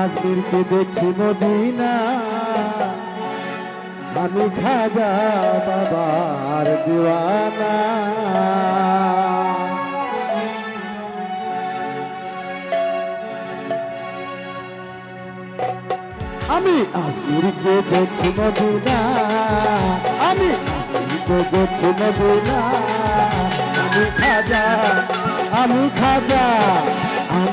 আজমিরকে দেখি মদিনা? আমি খাজা বাবার দিওয়ানা। আমি আজমিরকে দেখি মদিনা? আমি আজমিরকে দেখি মদিনা? আমি খাজা আমি খাজা।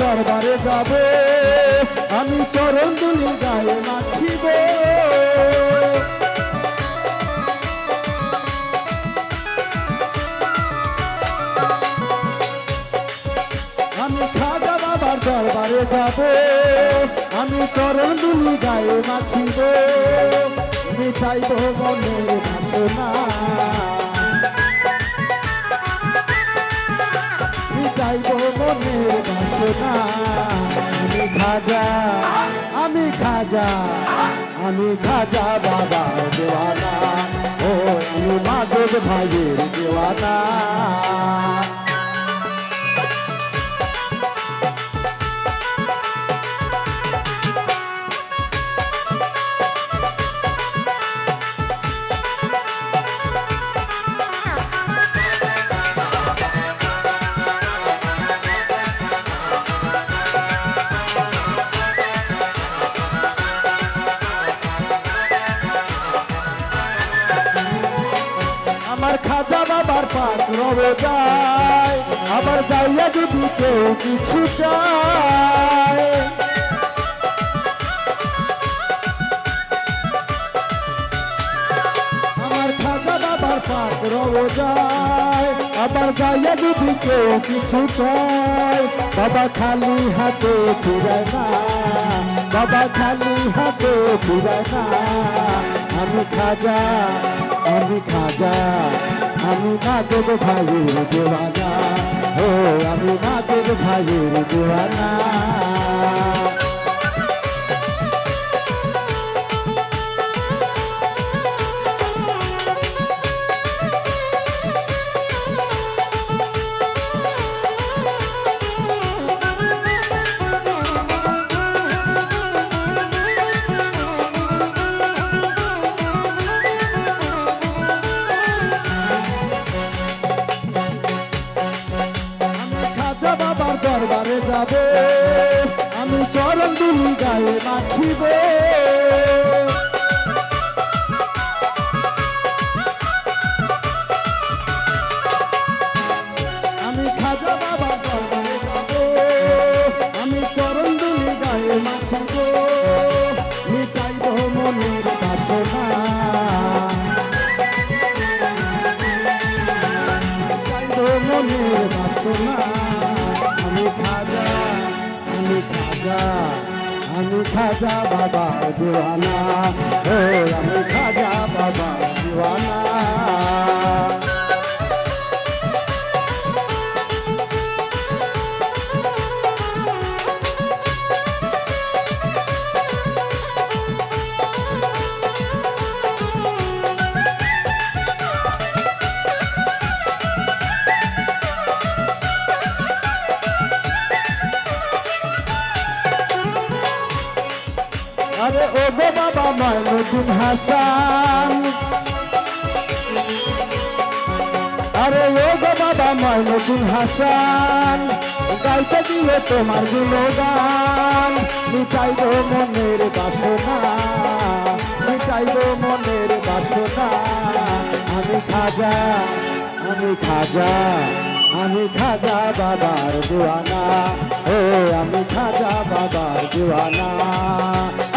দরবারে যাব। আমি চরণ দুলি গায়ে মাখিব। আমি খাজা বাবার দরবারে যাব। আমি চরণ দুলি গায়ে মাখিব। মিটাইব মনের বাসনা। বাসনা আমি খাজা আমি খাজা আমি খাজা বাবা দেওয়ানা ও আমি মাদক ভাইয়ের দেওয়ানা। খাজা বাবার পাক রবে যায়। আবার যাইয়া যদি কেউ কিছু চায়। আমার খাজা বাবার পাক রবে যায়। আবার যাইয়া যদি কেউ কিছু চায়। বাবা খালি হাতে ফিরায় বাবা খালি হাতে ফিরায় আমি খাজা আমি খাজা আমি মাদক ভাইয়ের দেওয়ানা। ও আমি মাদক ভাইয়ের দেওয়ানা। বাসনা আমি খাজা আমি খাজা আমি খাজা বাবা দিওয়ানা ও আমি খাজা বাবা দিওয়ানা আরে ও গো বাবা মাইনুদ্দিন হাসান। আরে ও গো বাবা মাইনুদ্দিন হাসান। গাইতে দিয়ে তোমার গুণগান মিটাইব মনের বাসনা, মিটাইব মনের বাসনা। আমি খাজা আমি খাজা আমি খাজা বাবার দিওয়ানা। ও, আমি খাজা বাবার দিওয়ানা।